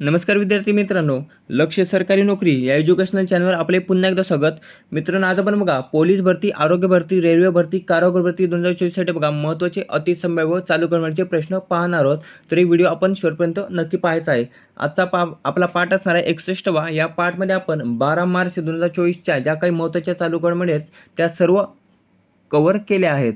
नमस्कार विद्यार्थी मित्रांनो लक्ष सरकारी नोकरी या एज्युकेशनल चॅनलवर आपले पुन्हा एकदा स्वागत. मित्रांनो आज आपण बघा पोलीस भरती आरोग्य भरती रेल्वे भरती कारागृह भरती दोन हजार चोवीससाठी बघा महत्त्वाचे अतिसंभाव्य चालू करण्याचे प्रश्न पाहणार आहोत. तर हे व्हिडिओ आपण शेवटपर्यंत नक्की पाहायचा आहे. आजचा पा आपला पाठ असणार आहे एकसष्टवा. या पाठमध्ये आपण बारा मार्च दोन हजार चोवीसच्या ज्या काही महत्त्वाच्या चालू घडामोडी आहेत त्या सर्व कवर केल्या आहेत.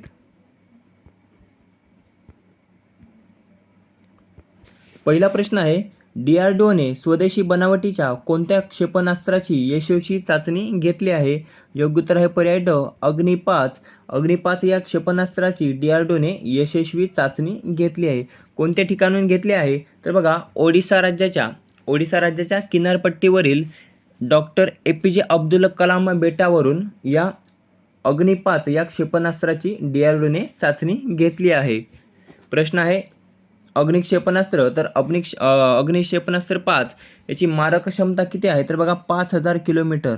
पहिला प्रश्न आहे डीआरडीओने स्वदेशी बनावटीच्या कोणत्या क्षेपणास्त्राची यशस्वी चाचणी घेतली आहे? योग्य उत्तर आहे पर्याय ड अग्नि पाच. अग्नि पाच या क्षेपणास्त्राची डीआरडीओने यशस्वी चाचणी घेतली आहे. कोणत्या ठिकाणून घेतली आहे? तर बघा ओडिसा राज्याच्या ओडिसा राज्याच्या किनारपट्टीवरील डॉक्टर ए पी जे अब्दुल कलाम बेटावरून या अग्निपाच या क्षेपणास्त्राची डीआरडीओने चाचणी घेतली आहे. प्रश्न आहे अग्निक्षेपणास्त्र तर अग्निक्ष अग्निक्षेपणास्त्र पाच याची मारक क्षमता किती आहे? तर बघा पाच हजार किलोमीटर.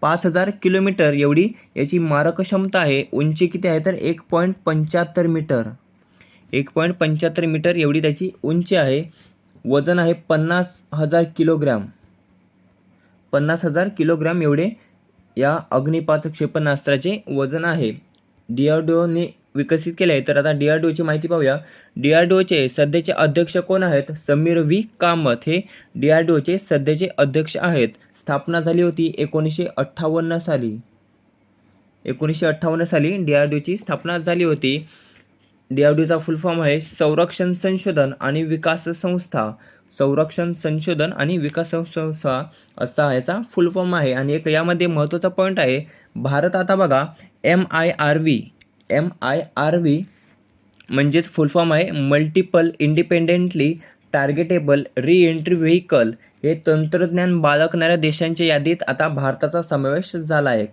पाच हजार किलोमीटर एवढी याची मारक क्षमता आहे. उंची किती आहे? तर एक पॉईंट पंच्याहत्तर मीटर. एक पॉईंट पंच्याहत्तर मीटर एवढी त्याची उंची आहे. वजन आहे पन्नास हजार किलोग्रॅम. पन्नास हजार किलोग्रॅम एवढे या अग्निपात क्षेपणास्त्राचे वजन आहे. डी आर डी ओने विकसित केले आहे तर आता डी आर डी ओची माहिती पाहूया. डी आर डी ओचे सध्याचे अध्यक्ष कोण आहेत? समीर व्ही. कामत हे डी आर डी ओचे सध्याचे अध्यक्ष आहेत. स्थापना झाली होती एकोणीसशे अठ्ठावन्न साली. एकोणीसशे अठ्ठावन्न साली डी आर डी ओची स्थापना झाली होती. डी आर डी ओचा फुल फॉर्म आहे संरक्षण संशोधन आणि विकास संस्था. संरक्षण संशोधन आणि विकास संस्था असा याचा फुल फॉर्म आहे. आणि एक यामध्ये महत्त्वाचा पॉईंट आहे. भारत आता बघा M I R V M I R V म्हणजेच फुल फॉर्म आहे. Multiple independently targetable reentry vehicle हे तंत्रज्ञान बाळगणाऱ्या देशांच्या यादीत आता भारताचा समावेश झाला आहे.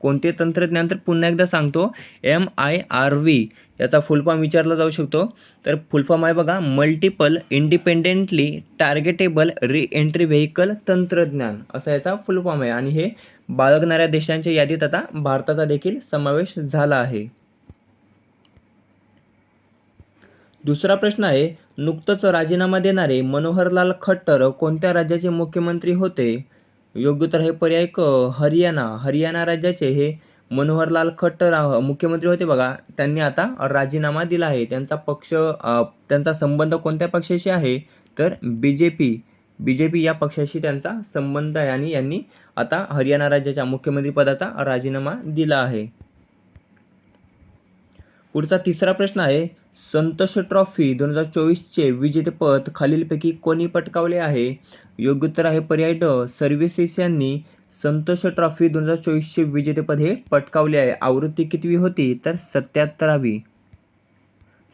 कोणते तंत्रज्ञान तर पुन्हा एकदा सांगतो. एम आय आर व्ही याचा फुलफॉर्म विचारला जाऊ शकतो. तर फुलफॉर्म आहे बघा multiple independently टार्गेटेबल re entry vehicle तंत्रज्ञान. असा याचा फुलफॉर्म आहे. आणि हे बाळगणाऱ्या देशांच्या यादीत आता भारताचा देखील समावेश झाला आहे. दुसरा प्रश्न आहे नुकतंच राजीनामा देणारे मनोहरलाल खट्टर कोणत्या राज्याचे मुख्यमंत्री होते? योग्य तर हे पर्याय क हरियाणा हरियाणा राज्याचे हे मनोहरलाल खट्टर मुख्यमंत्री होते बघा. त्यांनी आता राजीनामा दिला आहे. त्यांचा पक्ष त्यांचा संबंध कोणत्या पक्षाशी आहे? तर B J P B J P या पक्षाशी त्यांचा संबंध आहे आणि यांनी आता हरियाणा राज्याच्या मुख्यमंत्रीपदाचा राजीनामा दिला आहे. पुढचा तिसरा प्रश्न आहे. संतोष ट्रॉफी दोन हजार चोवीसचे विजेतेपद खालीलपैकी कोणी पटकावले आहे? योग्य उत्तर आहे पर्याय ड सर्व्हिसेस यांनी संतोष ट्रॉफी दोन हजार चोवीसचे विजेतेपद हे पटकावले आहे. आवृत्ती कितवी होती? तर सत्याहत्तरावी.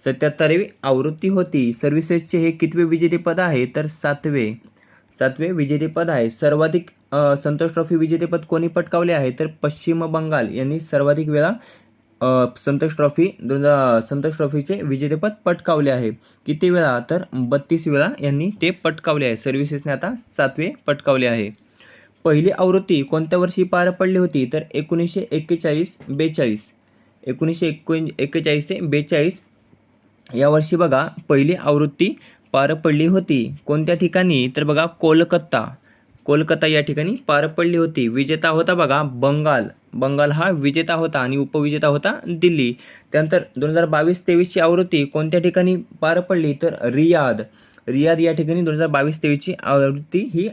सत्याहत्तरावी आवृत्ती होती. सर्व्हिसेसचे हे कितवे विजेतेपद आहे? तर सातवे. सातवे विजेतेपद आहे. सर्वाधिक संतोष ट्रॉफी विजेतेपद कोणी पटकावले आहे? तर पश्चिम बंगाल यांनी सर्वाधिक वेळा संतोष ट्रॉफी दोन हजार संतोष ट्रॉफीचे विजेतेपद पटकावले आहे. किती वेळा? तर बत्तीस वेळा यांनी ते पटकावले आहे. सर्व्हिसेसने आता सातवे पटकावले आहे. पहिली आवृत्ती कोणत्या वर्षी पार पडली होती? तर एकोणीसशे एक्केचाळीस बेचाळीस. एकोणीसशे एकोण एक्केचाळीस ते बेचाळीस. या वर्षी बघा पहिली आवृत्ती पार पडली होती. कोणत्या ठिकाणी? तर बघा कोलकत्ता कोलकाता या ठिकाणी पार पडली होती. विजेता होता बघा बंगाल. बंगाल हा विजेता होता आणि उपविजेता होता दिल्ली. त्यानंतर दोन हजार बावीस तेवीसची आवृत्ती कोणत्या ठिकाणी पार पडली? तर रियाद. रियाद या ठिकाणी दोन हजार बावीस तेवीसची आवृत्ती ही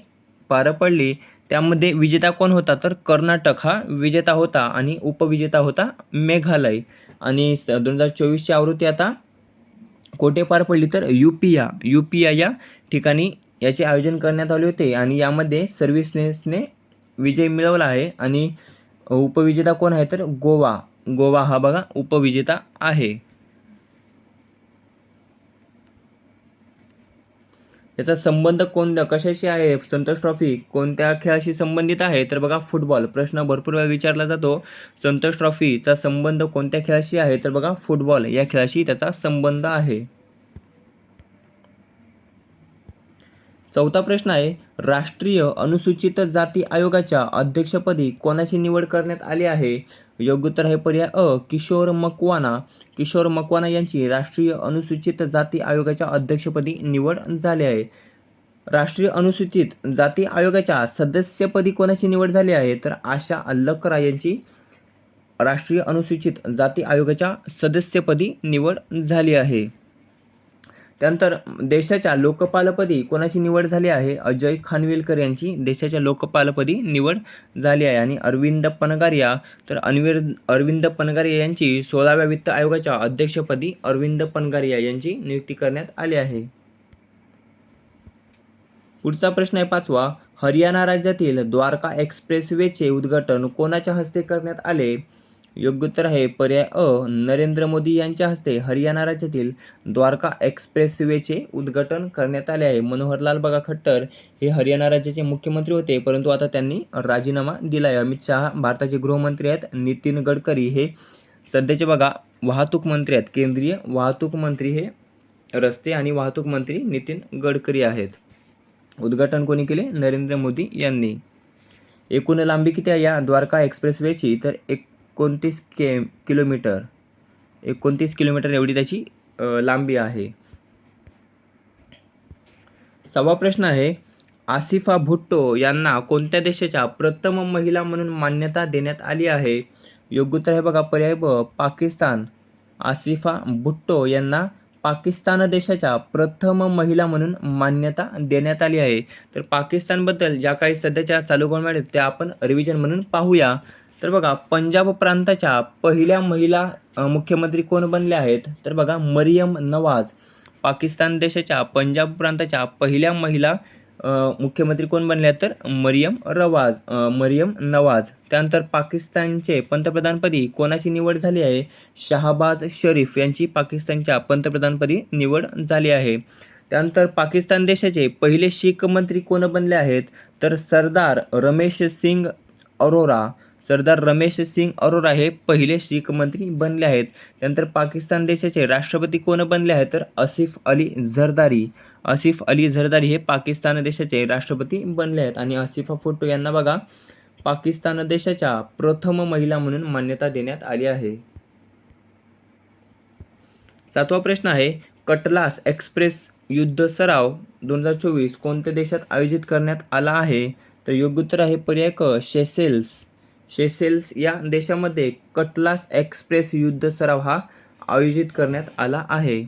पार पडली. त्यामध्ये विजेता कोण होता? तर कर्नाटक हा विजेता होता आणि उपविजेता होता मेघालय. आणि स- दोन हजार चोवीसची आवृत्ती आता कोठे पार पडली? तर युपिया. युपिया या ठिकाणी याचे आयोजन करण्यात आले होते आणि यामध्ये सर्व्हिसनेसने विजय मिळवला आहे आणि उपविजेता कोण आहे तर गोवा. गोवा हा बघा उपविजेता आहे. त्याचा संबंध कोण कशाशी आहे संतोष ट्रॉफी कोणत्या खेळाशी संबंधित आहे? तर बघा फुटबॉल. प्रश्न भरपूर वेळा विचारला जातो. संतोष ट्रॉफीचा संबंध कोणत्या खेळाशी आहे? तर बघा फुटबॉल या खेळाशी त्याचा संबंध आहे. चौथा प्रश्न आहे राष्ट्रीय अनुसूचित जाती आयोगाच्या अध्यक्षपदी कोणाची निवड करण्यात आली आहे? योग्य उत्तर आहे पर्याय अ किशोर मकवाना. किशोर मकवाना यांची राष्ट्रीय अनुसूचित जाती आयोगाच्या अध्यक्षपदी निवड झाली आहे. राष्ट्रीय अनुसूचित जाती आयोगाच्या सदस्यपदी कोणाची निवड झाली आहे? तर आशा अल्लकरा यांची राष्ट्रीय अनुसूचित जाती आयोगाच्या सदस्यपदी निवड झाली आहे. त्यानंतर देशाच्या लोकपालपदी कोणाची निवड झाली आहे? अजय खानविलकर यांची देशाच्या लोकपालपदी निवड झाली आहे. आणि अरविंद पनगारिया तर अनवीर अरविंद पनगारिया यांची सोळाव्या वित्त आयोगाच्या अध्यक्षपदी अरविंद पनगारिया यांची नियुक्ती करण्यात आली आहे. पुढचा प्रश्न आहे पाचवा. हरियाणा राज्यातील द्वारका एक्सप्रेसवेचे उद्घाटन कोणाच्या हस्ते करण्यात आले? योग्य उत्तर आहे. पर्याय अ नरेंद्र मोदी यांच्या हस्ते हरियाणा राज्यातील द्वारका एक्सप्रेसवेचे उद्घाटन करण्यात आले आहे. मनोहरलाल बघा खट्टर हे हरियाणा राज्याचे मुख्यमंत्री होते परंतु आता त्यांनी राजीनामा दिला आहे अमित शहा भारताचे गृहमंत्री आहेत. नितीन गडकरी हे सध्याचे बघा वाहतूक मंत्री आहेत. केंद्रीय वाहतूक मंत्री हे रस्ते आणि वाहतूक मंत्री नितीन गडकरी आहेत. उद्घाटन कोणी केले? नरेंद्र मोदी यांनी. एकूण लांबी किती आहे या द्वारका एक्सप्रेसवेची? तर एक एकोणतीस के किलोमीटर एकोणतीस किलोमीटर एवढी त्याची लांबी आहे. सहावा प्रश्न आहे आसिफा भुट्टो यांना कोणत्या देशाच्या प्रथम महिला म्हणून मान्यता देण्यात आली आहे? योग्य उत्तर आहे बघा पर्याय ब पाकिस्तान. आसिफा भुट्टो यांना पाकिस्तान देशाच्या प्रथम महिला म्हणून मान्यता देण्यात आली आहे. तर पाकिस्तानबद्दल ज्या काही सध्याच्या चालू घडामोडी आहेत त्या आपण रिव्हिजन म्हणून पाहूया. तर बघा पंजाब प्रांताच्या पहिल्या महिला मुख्यमंत्री कोण बनल्या आहेत? तर बघा मरियम नवाज. पाकिस्तान देशाच्या पंजाब प्रांताच्या पहिल्या महिला मुख्यमंत्री कोण बनल्या तर मरियम रवाज मरियम नवाज. त्यानंतर पाकिस्तानचे पंतप्रधानपदी कोणाची निवड झाली आहे? शहाबाज शरीफ यांची पाकिस्तानच्या पंतप्रधानपदी निवड झाली आहे. त्यानंतर पाकिस्तान देशाचे पहिले शीख मंत्री कोण बनले आहेत? तर सरदार रमेश सिंग अरोरा. सरदार रमेश सिंग अरोरा हे पहिले शीख मंत्री बनले आहेत. त्यानंतर पाकिस्तान देशाचे राष्ट्रपती कोण बनले आहेत? तर आसिफ अली झरदारी. आसिफ अली झरदारी हे पाकिस्तान देशाचे राष्ट्रपती बनले आहेत. आणि आसिफा फोटो यांना बघा. पाकिस्तान देशाच्या प्रथम महिला म्हणून मान्यता देण्यात आली आहे. सातवा प्रश्न आहे कटलास एक्सप्रेस युद्ध सराव दोन हजार चोवीस कोणत्या देशात आयोजित करण्यात आला आहे? तर योग्य उत्तर आहे पर्याय क शेसेल्स. शेसेल्स या देशामध्ये कटलास एक्सप्रेस युद्ध सराव हा आयोजित करण्यात आला आहे.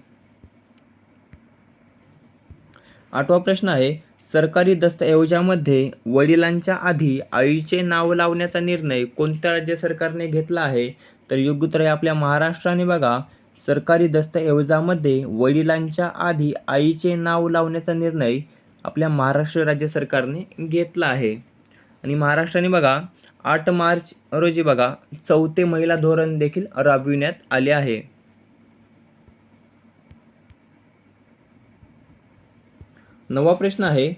आठवा प्रश्न आहे सरकारी दस्तऐवजामध्ये वडिलांच्या आधी आईचे नाव लावण्याचा निर्णय कोणत्या राज्य सरकारने घेतला आहे? तर योग्य उत्तर आहे आपल्या महाराष्ट्राने बघा. सरकारी दस्तऐवजामध्ये वडिलांच्या आधी आईचे नाव लावण्याचा निर्णय आपल्या महाराष्ट्र राज्य सरकारने घेतला आहे. आणि महाराष्ट्राने बघा आठ मार्च रोजी बघा चौथे महिला धोरण देखील राबविण्यात आले आहे. नवा प्रश्न आहे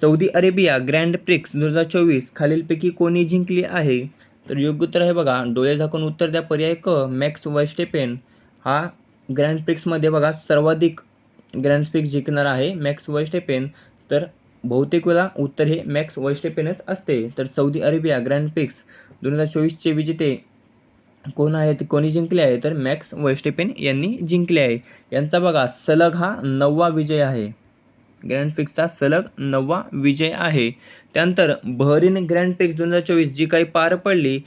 सौदी अरेबिया ग्रँड प्रिक्स दोन हजार चोवीस खालीलपैकी कोणी जिंकली आहे? तर योग्य उत्तर आहे बघा डोळे झाकून उत्तर द्या पर्याय क मॅक्स वर्स्टेपेन. हा ग्रँड प्रिक्समध्ये बघा सर्वाधिक ग्रँड प्रिक्स जिंकणार आहे मॅक्स वर्स्टेपेन. तर बहुतेक वेळा उत्तर हे मॅक्स वर्स्टेपेनच असते. तर सौदी अरेबिया ग्रँड पिक्स दोन हजार चोवीसचे विजेते कोण आहेत कोणी जिंकले आहे? तर मॅक्स वर्स्टेपेन यांनी जिंकले आहे. यांचा बघा सलग हा नववा विजय आहे. ग्रँड पिक्सचा सलग नववा विजय आहे. त्यानंतर बहरीन ग्रँड पिक्स दोन हजार चोवीस जी काही पार पडली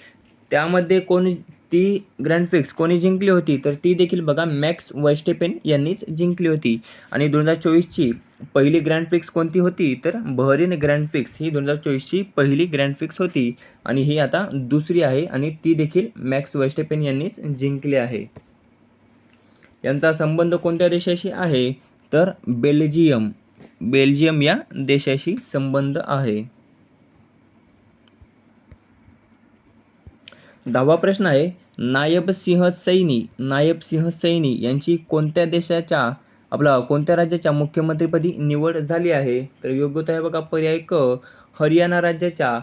त्यामध्ये कोण ती ग्रँड कोणी जिंकली होती तर ती देखील बघा मॅक्स वर्स्टेपेन यांनीच जिंकली होती. आणि दोन हजार चोवीसची पहिली ग्रँड कोणती होती? तर बहरीन ग्रँड ही दोन हजार चोवीसची पहिली ग्रँड होती. आणि ही आता दुसरी आहे आणि ती देखील मॅक्स वर्स्टेपेन यांनीच जिंकली आहे. यांचा संबंध कोणत्या देशाशी आहे? तर बेल्जियम. बेल्जियम या देशाशी संबंध आहे. दहावा प्रश्न आहे नायब सिंह सैनी नायब सिंह सैनी यांची कोणत्या देशाच्या आपला कोणत्या राज्याच्या मुख्यमंत्रीपदी निवड झाली आहे? तर योग्यता आहे बघा पर्याय क हरियाणा राज्याच्या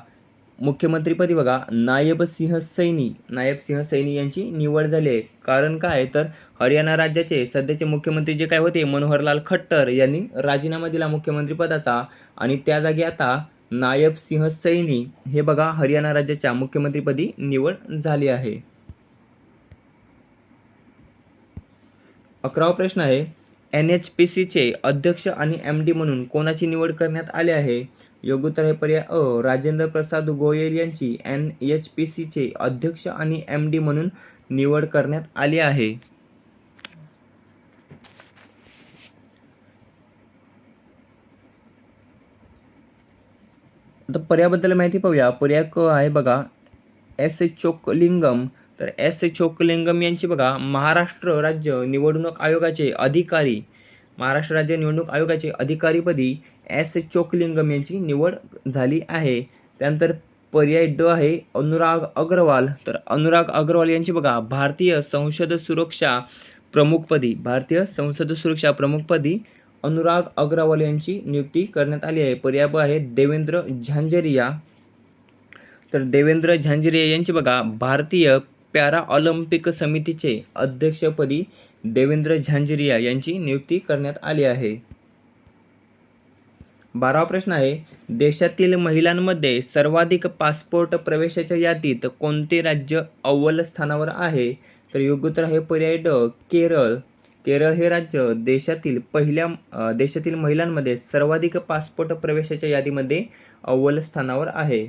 मुख्यमंत्रीपदी बघा नायब सिंह सैनी नायब सिंह सैनी यांची निवड झाली आहे. कारण काय तर हरियाणा राज्याचे सध्याचे मुख्यमंत्री जे काय होते मनोहरलाल खट्टर यांनी राजीनामा दिला मुख्यमंत्रीपदाचा. आणि त्या जागी आता नायब सिंह सैनी हे बघा हरियाणा राज्याच्या मुख्यमंत्रीपदी निवड झाली आहे. अकरावा प्रश्न आहे एन एच पी सीचे अध्यक्ष आणि एम डी म्हणून कोणाची निवड करण्यात आली आहे? योग्य उत्तर हे पर्याय अ राजेंद्र प्रसाद गोयल यांची एन एच पी सीचे अध्यक्ष आणि एम डी म्हणून निवड करण्यात आली आहे. आता पर्याबद्दल माहिती पाहूया. पर्याय क आहे बघा एस चोकलिंगम. तर एस चोकलिंगम यांची बघा महाराष्ट्र राज्य निवडणूक आयोगाचे अधिकारी महाराष्ट्र राज्य निवडणूक आयोगाचे अधिकारीपदी एस चोकलिंगम यांची निवड झाली आहे. त्यानंतर पर्याय ड आहे अनुराग अग्रवाल. तर अनुराग अग्रवाल यांची बघा भारतीय संसद सुरक्षा प्रमुखपदी भारतीय संसद सुरक्षा प्रमुखपदी अनुराग अग्रवाल यांची नियुक्ती करण्यात आली आहे. पर्याय आहे देवेंद्र झांझरिया. तर देवेंद्र झांझरिया यांची बघा भारतीय पॅरा ऑलिम्पिक समितीचे अध्यक्षपदी देवेंद्र झांझरिया यांची नियुक्ती करण्यात आली आहे. बारावा प्रश्न आहे. देशातील महिलांमध्ये सर्वाधिक पासपोर्ट प्रवेशाच्या यादीत कोणते राज्य अव्वल स्थानावर आहे? तर योग्य उत्तर आहे पर्याय ड केरळ. केरळ हे राज्य देशातील पहिल्या देशातील महिलांमध्ये सर्वाधिक पासपोर्ट प्रवेशाच्या यादीमध्ये अव्वल स्थानावर आहे.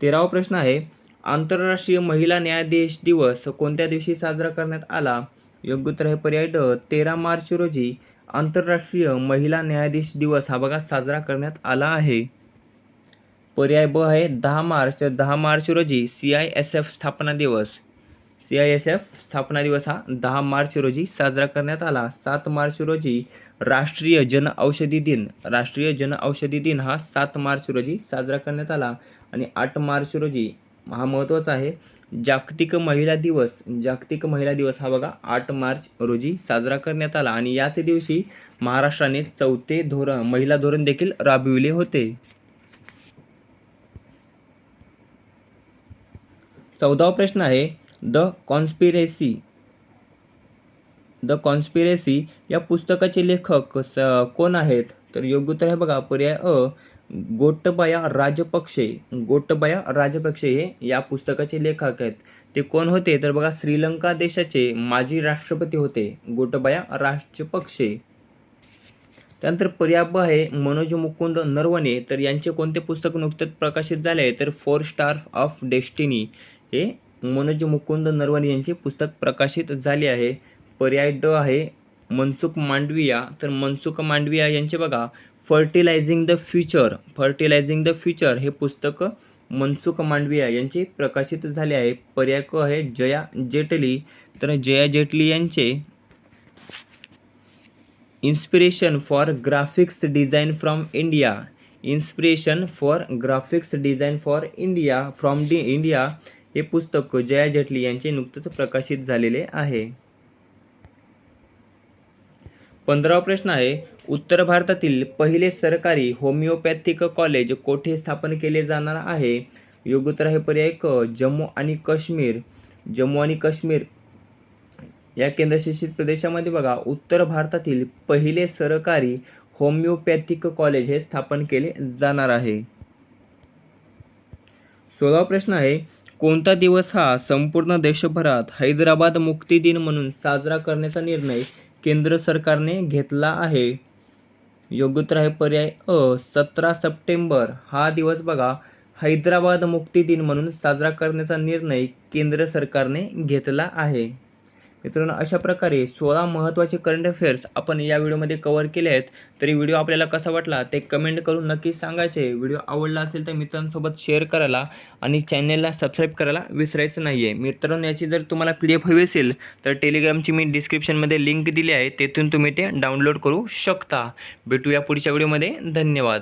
तेरावा प्रश्न आहे आंतरराष्ट्रीय महिला न्यायाधीश दिवस कोणत्या दिवशी साजरा करण्यात आला? योग्य उत्तर हे पर्याय ड तेरा मार्च रोजी आंतरराष्ट्रीय महिला न्यायाधीश दिवस हा बघा साजरा करण्यात आला आहे. पर्याय ब आहे दहा मार्च दहा मार्च रोजी सी आय एस एफ स्थापना दिवस. सी आय एस एफ स्थापना दिवस हा दहा मार्च रोजी साजरा करण्यात आला. सात मार्च रोजी राष्ट्रीय जन औषधी दिन राष्ट्रीय जन औषधी दिन हा सात मार्च रोजी साजरा करण्यात आला. आणि आठ मार्च रोजी हा महत्त्वाचा आहे जागतिक महिला दिवस. जागतिक महिला दिवस हा बघा आठ मार्च रोजी साजरा करण्यात आला. आणि याच दिवशी महाराष्ट्राने चौथे धोरण महिला धोरण देखील राबविले होते. चौदावा प्रश्न आहे द कॉन्स्पिरेसी. द कॉन्स्पिरेसी या पुस्तकाचे लेखक स कोण आहेत? तर योग्य उत्तर आहे बघा पर्याय अ गोटबया राजपक्षे. गोटबया राजपक्षे हे या पुस्तकाचे लेखक आहेत. ते कोण होते? तर बघा श्रीलंका देशाचे माजी राष्ट्रपती होते. गोटबया राजपक्षे. त्यानंतर पर्याय ब आहे मनोज मुकुंद नरवणे. तर यांचे कोणते पुस्तक नुकतेच प्रकाशित झाले आहे? तर फोर स्टार ऑफ डेस्टिनी. हे मनोज मुकुंद नरवणे यांचे पुस्तक प्रकाशित झाले आहे. पर्याय ड आहे. मनसुख मांडविया. तर मनसुख मांडविया यांचे बघा fertilising the future fertilising the future हे पुस्तक मनसुख मांडविया यांचे प्रकाशित झाले आहे. पर्याय क आहे जया जेटली. तर जया जेटली यांचे inspiration for graphics design from India inspiration for graphics design for India from the India हे पुस्तक जया जेटली यांचे नुकतेच प्रकाशित झालेले आहे. पंधरावा प्रश्न आहे उत्तर भारतातील पहिले सरकारी होमिओपॅथिक कॉलेज कोठे स्थापन केले जाणार आहे? योग्य उत्तर आहे पर्याय क जम्मू आणि काश्मीर. जम्मू आणि काश्मीर या केंद्रशासित प्रदेशामध्ये बघा उत्तर भारतातील पहिले सरकारी होमिओपॅथिक कॉलेज हे स्थापन केले जाणार आहे. सोळावा प्रश्न आहे कोणता दिवस हा संपूर्ण देशभरात हैदराबाद मुक्ती दिन म्हणून साजरा करण्याचा निर्णय केंद्र सरकारने घेतला आहे? योग्य उत्तर आहे पर्याय अ सतरा सप्टेंबर हा दिवस बघा. हैदराबाद मुक्ती दिन म्हणून साजरा करण्याचा निर्णय केंद्र सरकारने घेतला आहे. मित्रांनो अशा प्रकारे सोळा महत्त्वाचे करंट अफेअर्स आपण या व्हिडिओमध्ये कव्हर केले आहेत. तरी व्हिडिओ आपल्याला कसा वाटला ते कमेंट करून नक्की सांगायचे. व्हिडिओ आवडला असेल तर मित्रांसोबत शेअर करायला आणि चॅनलला सबस्क्राईब करायला विसरायचं नाही आहे मित्रांनो याची जर तुम्हाला पी डी एफ हवी असेल तर टेलिग्रामची मी डिस्क्रिप्शनमध्ये लिंक दिली आहे. तेथून तुम्ही ते डाउनलोड करू शकता. भेटूया पुढच्या व्हिडिओमध्ये. धन्यवाद.